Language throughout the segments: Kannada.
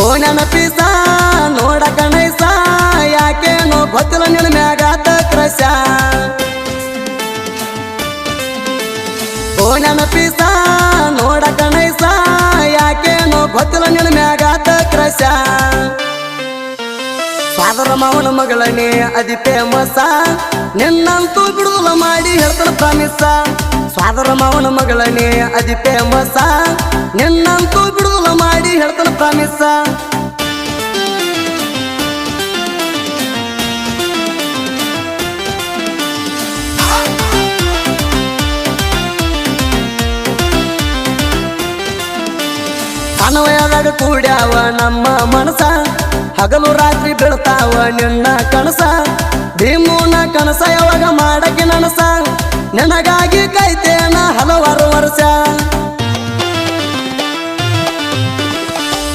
ಓ ನೆನಪಿಸ ನೋಡ ಕಣೈಸ ಯಾಕೇನೋ ಗೊತ್ತಿಲ್ಲ ನಿನ್ನ ಮ್ಯಾಗ ಕ್ರಶ ಓ ನೆನಪಿಸ ನೋಡ ಕಣೈಸ ಯಾಕೇನೋ ಗೊತ್ತಿಲ್ಲ ನಿನ್ನ ಮ್ಯಾಗಾತ ಕ್ರಶ ಸಾದರ ಮಾವನ ಮಗಳನೇ ಅದಿ ಫೇಮಸ ನಿನ್ನಂತೂ ಬಿಡುದಲ ಮಾಡಿ ಹೇಳ್ತಾನ ಪ್ರಾಮಿಸ ಸ್ವಾದರ ಮಾವನ ಮಗಳನೇ ಅದಿ ಫೇಮಸ ನಿನ್ನಂತೂ ಬಿಡುದಲ ಮಾಡಿ ಹೇಳ್ತಾನ ಪ್ರಾಮಿಸ ಅನ್ವಯದಾಗ ಕೂಡ್ಯಾವ ನಮ್ಮ ಮನಸ ಹಗಲು ರಾತ್ರಿ ಬೀಳ್ತಾವ ನಿನ್ನ ಕನಸ. ಭೀಮೂನ ಕನಸ ಯಾವಾಗ ಮಾಡಕ್ಕೆ ನನಸ. ನನಗಾಗಿ ಕೈತೇನ ಹಲವಾರು ವರ್ಷ.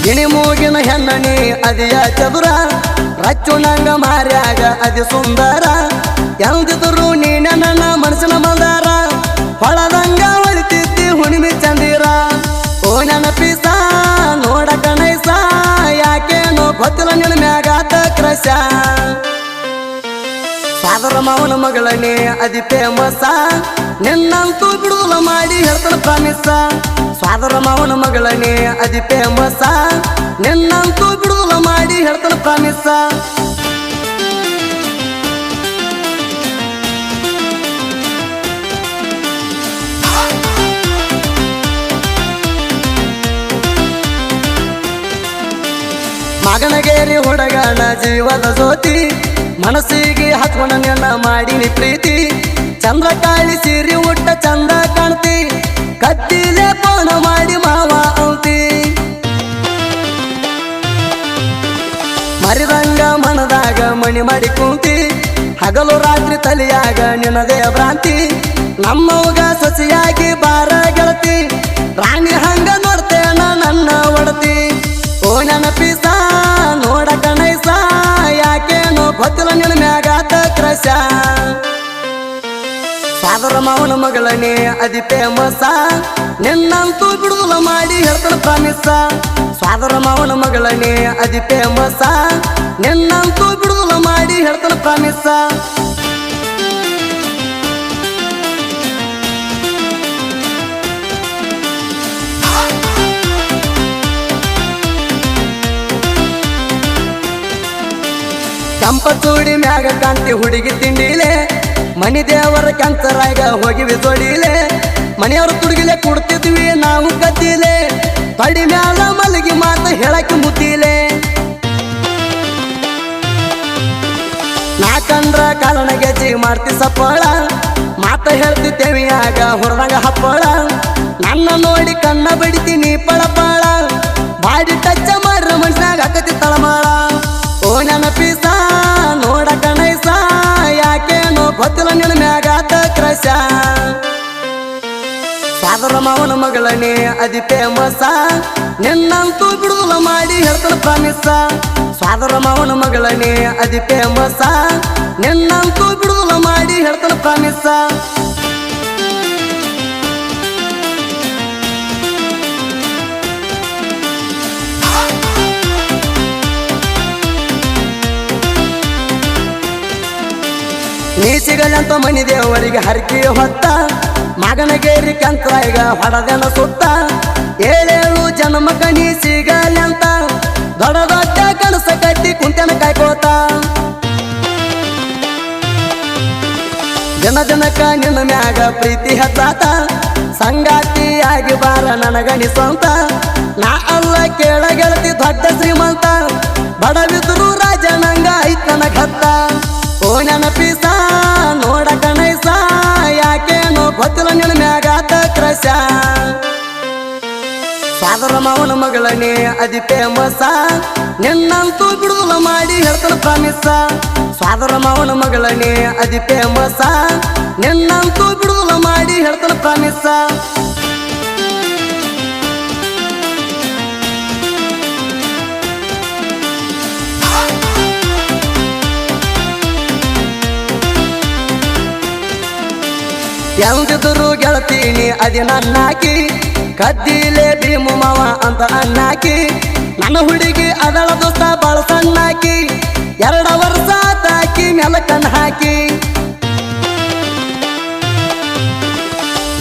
ಗಿಣಿ ಮೂಗಿನ ಹೆಣ್ಣನಿ ಅದಿಯ ಚದುರ. ರಚ್ಚು ನಂಗ ಮಾರ್ಯಾಗ ಅದಿ ಸುಂದರ. ಎಂದಿದ್ರು ನೀನ ನನ್ನ ಮನಸ್ಸಿನ ಮಂದಾರ. ಹೊಳದಂಗ ಸಾದರ ಮಾವನ ಮಗಳನೇ ಅದಿ ಫೇಮಸ ನಿನ್ನಂತೂ ಬಿಡುದಲ ಮಾಡಿ ಹೇಳ್ತಾನ ಪ್ರಾಮಿಸ ಸ್ವಾದರ ಮಾವನ ಮಗಳನೇ ಅದಿ ಫೇಮಸ ನಿನ್ನಂತೂ ಬಿಡುದಲ ಮಾಡಿ ಹೇಳ್ತಾನ ಪ್ರಾಮಿಸ ಮಗನಗೇರಿ ಹುಡುಗನ ಜೀವದ ಜ್ಯೋತಿ. ಮನಸ್ಸಿಗೆ ಹತ್ಕೊಂಡ ನೆನ ಮಾಡಿನಿ ಪ್ರೀತಿ. ಚಂದ್ರ ಕಾಳಿ ಸೀರಿ ಉಟ್ಟ ಚಂದ ಕಾಣ್ತಿ. ಕತ್ತಿಲೆ ಪೋಣ ಮಾಡಿ ಮಾವ ಅಂತಿ. ಮರಿದಂಗ ಮನದಾಗ ಮಣಿ ಮಾಡಿ ಕುಂತಿ. ಹಗಲು ರಾತ್ರಿ ತಲೆಯಾಗ ನಿನದೇ ಭ್ರಾಂತಿ. ನಮ್ಮವಾಗ ಸೊಸೆಯಾಗಿ ಕ್ರಶ ಸಾದರ ಮಾವನ ಮಗಳನೇ ಅದಿ ಫೇಮಸ ನಿನ್ನಂತೂ ಬಿಡುದಲ ಮಾಡಿ ಹೇಳ್ತಾನ ಪ್ರಾಮಿಸ. ಸಾದರ ಮಾವನ ಮಗಳನೇ ಅದಿ ಫೇಮಸ ನಿನ್ನಂತೂ ಬಿಡುದಲ ಮಾಡಿ ಹೇಳ್ತಾನ ಪ್ರಾಮಿಸ. ಚೂಡಿ ಮ್ಯಾಗ ಕಾಂತಿ ಹುಡುಗಿ ತಿಂಡಿಲೆ. ಮನಿ ದೇವರ ಕಂಚರಾಗ ಹೋಗಿವಿ ಬಿಸೋಡಿಲೆ ಮನೆಯವ್ರ ತುಡುಗಿಲೆ ಕುಡ್ತಿದ್ವಿ, ನಾವು ಕದ್ದಿಲೆ ತಡಿ ಮ್ಯಾಲ ಮಲಗಿ ಮಾತ ಹೇಳಕ್ಕೆ ಮುತ್ತಿಲೆ ನಾ ಕಂಡ್ರ ಕಾಲನ ಗೆಜ್ಜಿ ಮಾಡ್ತಿ ಸಪ್ಪಳ. ಮಾತ ಹೇಳ್ತಿದ್ದೇವಿ ಆಗ ಹೊರದಂಗ ಹಪ್ಪಳ. ನನ್ನ ನೋಡಿ ಕಣ್ಣ ಬಡಿತೀನಿ ಪಳಪಳ. ಬಾಡಿ ಟಚ್ಚ ಗೊತ್ತಿಲ್ಲ ನಿನ್ನ ಮ್ಯಾಗಾತ ಕ್ರಶ ಸಾದರ ಮಾವನ ಮಗಳನೇ ಅದಿ ಫೇಮಸ ನಿನ್ನಂತೂ ಬಿಡುದಲ ಮಾಡಿ ಹೇಳ್ತಾನ ಪ್ರಾಮಿಸ ಸಾದರ ಮಾವನ ಮಗಳನೇ ಅದಿ ಫೇಮಸ ನಿನ್ನಂತೂ ಬಿಡುದಲ ಮಾಡಿ ಹೇಳ್ತಾನ ಪ್ರಾಮಿಸ ಸಿಗಲಂತ ಮನಿ ದೇವರಿಗೆ ಹರಕೆ ಹೊತ್ತ, ಮಗನಗೇರಿ ಈಗ ಹೊಡದನ ಸುತ್ತ, ಏಳೇಳು ಕಣಿ ಸಿಗಲಿ ಅಂತ ದೊಡ್ಡ ದೊಡ್ಡ ಕನಸ ಕಟ್ಟಿ ಕುಂತನ ಕಾಯ್ಕೋತ. ಜನ ಜನಕ ನಿನ್ನ ಮ್ಯಾಗ ಪ್ರೀತಿ ಹತ್ತಾತ ಸಂಗಾತಿಯಾಗಿ ಬಾರ ನನಗಣಿ ಸ್ವಂತ ನಾ ಅಲ್ಲ ಕೇಳ ಗೆಳತಿ ದೊಡ್ಡ ಶ್ರೀಮಂತ, ಬಡವಿದ್ರು ರಾಜ ನಂಗ ಐತನ ಹತ್ತ ಓ ನೆನಪಿಸ ನೋಡ ಕಣೈಸ ಯಾಕೇನೋ ಗೊತ್ತಿಲ್ಲ ನಿನ್ನ ಮ್ಯಾಗ ಕ್ರಶ ಸಾದರ ಮಾವನ ಮಗಳನೇ ಅದಿ ಫೇಮಸ ನಿನ್ನಂತೂ ಬಿಡುದಲ ಮಾಡಿ ಹೇಳ್ತಾನ ಪ್ರಾಮಿಸ ಸಾದರ ಮಾವನ ಮಗಳನೇ ಅದಿ ಫೇಮಸ ನಿನ್ನಂತೂ ಬಿಡುದಲ ಮಾಡಿ ಹೇಳ್ತಾನ ಪ್ರಾಮಿಸ ಎಂದಿದ್ರು ಗೆಳತೀನಿ, ಅದಿ ನನ್ನಾಕಿ. ಕದ್ದಿಲೆ ಭೀಮು ಮಾವ ಅಂತ ಅನ್ನಾಕಿ. ನನ್ನ ಹುಡುಗಿ ಅದಳ ದೋಸ್ತ ಬಾಳ ಸಣ್ಣಾಕಿ. ಎರಡ ವರ್ಷ ತಾಕಿ ನೆಲ ಹಾಕಿ.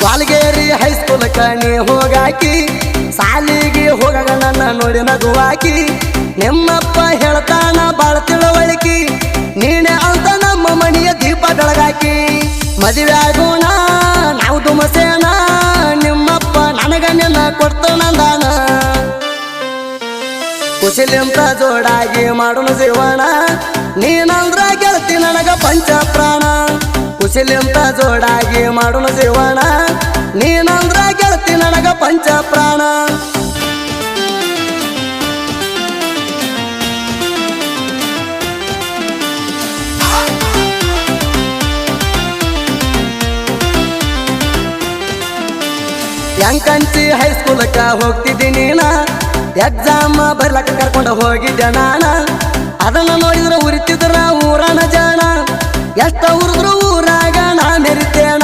ಬಾಲ್ಗೇರಿ ಹೈಸ್ಕೂಲ್ ಕಣಿ ಹೋಗಾಕಿ. ಸಾಲಿಗೆ ಹೋಗಾಗ ನನ್ನ ನೋಡಿ ನಗುವಾಕಿ ನಿಮ್ಮಪ್ಪ ಹೇಳ್ತಾನ ಬಾಳ ತಿಳುವಳಿಕೆ. ನೀನೆ ಅಂತ ನಮ್ಮ ಮನೆಯ ದೀಪ ಬೆಳಗಾಕಿ. ಮದುವೆ ಆಗೋಣ ನನಗ ನಿನ್ನ ಕೊಡ್ತು ನಂದಾನ. ಕುಶಲಿಂತ ಜೋಡಾಗಿ ಮಾಡೋಣ ಜೀವನ. ನೀನಂದ್ರ ಗೆಳತಿ ನನಗ ಪಂಚ ಪ್ರಾಣ ಕುಶಲಿಂತ ಜೋಡಾಗಿ ಮಾಡೋಣ ಜೀವನ. ನೀನಂದ್ರ ಗೆಳತಿ ನನಗ ಪಂಚ ಪ್ರಾಣ ಯಂಕಂಚಿ ಹೈಸ್ಕೂಲಕ್ಕ ಹೋಗ್ತಿದ್ದೀನಿ ನಾ ಎಕ್ಸಾಮ್ ಬರ್ಲಕ್ಕ ಕರ್ಕೊಂಡು ಹೋಗಿದ್ದೆ ನಾನ? ಅದನ್ನ ನೋಡಿದ್ರ ಉರಿತಿದ್ರ ಊರನ ಜಾಣ ಎಷ್ಟ ಉರಿದ್ರು ಊರಾಗ ನಾ ಮೆರಿತೇಣ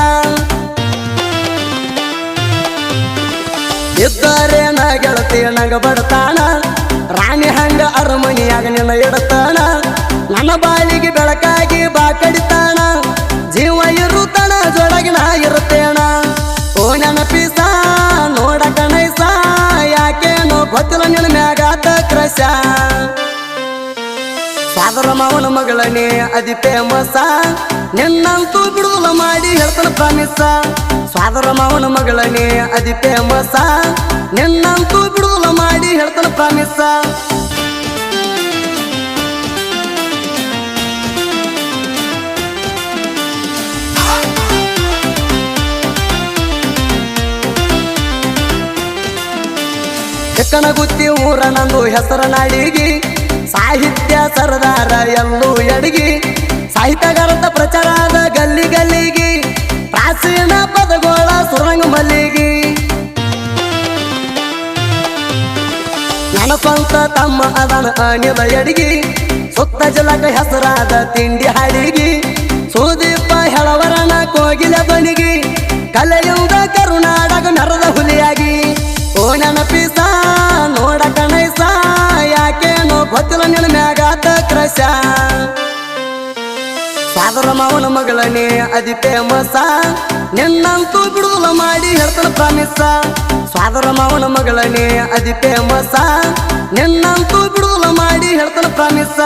ಇದ್ದಾರೆ ನಾ ಗೆಳತಿ, ನಂಗ ಬಡತಾಣ ರಾಣಿ ಹಂಗ ಅರಮನಿಯಾಗ ನಿನ್ನ ಇಡತಾಣ ನನ್ನ ಬಾಳಿಗೆ ಬೆಳಕಾಗಿ ಬಾ ಕಡಿತಾಣ ಕ್ರಶ ಸಾದರ ಮಾವನ ಮಗಳನೇ ಅದಿ ಫೇಮಸ ನಿನ್ನಂತೂ ಬಿಡುದಲ ಮಾಡಿ ಹೇಳ್ತಾನ ಪ್ರಾಮಿಸ ಸ್ವಾದರ ಮಾವನ ಮಗಳನೇ ಅದಿ ಫೇಮಸ ನಿನ್ನಂತೂ ಬಿಡುದಲ ಮಾಡಿ ಹೇಳ್ತಾನ ಪ್ರಾಮಿಸ ಚಿಕ್ಕನ ಗುತ್ತಿ ಊರ ನಂದು ಹೆಸರ ಸಾಹಿತ್ಯ ಸರದಾರ ಎಲ್ಲೂ ಎಡಗಿ. ಸಾಹಿತ್ಯಗಾರದ ಪ್ರಚಾರದ ಗಲ್ಲಿ ಗಲ್ಲಿಗಿ. ಪ್ರಾಚೀನ ಪದಗೋಳ ಸುರಂಗ ಮಲ್ಲಿಗಿ. ನನಸಂತ ತಮ್ಮ ಅದನ ಅನಿಲ ಎಡಗಿ. ಸುತ್ತ ಜಲಕ ಹೆಸರಾದ ತಿಂಡಿ ಹಾಡಿಗಿ. ಸುದೀಪ ಹೆಳವರನ ಕೋಗಿಲ ಬನಿಗಿ. ಕಲೆಯುವ ಕರುನಾಡಗ ನರದ ಹುಲಿಯಾಗಿ. ಓ ನೆನಪಿಸ ಗೊತ್ತಿಲ್ಲ ನಿನ್ನ ಮ್ಯಾಗಾತ ಕ್ರಶ ಸಾದರ ಮಾವನ ಮಗಳನೇ ಅದಿ ಫೇಮಸ ನಿನ್ನಂತೂ ಬಿಡುದಲ ಮಾಡಿ ಹೇಳ್ತಾನ ಪ್ರಾಮಿಸ ಸಾದರ ಮಾವನ ಮಗಳನೇ ಅದಿ ಫೇಮಸ ನಿನ್ನಂತೂ ಬಿಡುದಲ ಮಾಡಿ ಹೇಳ್ತಾನ ಪ್ರಾಮಿಸ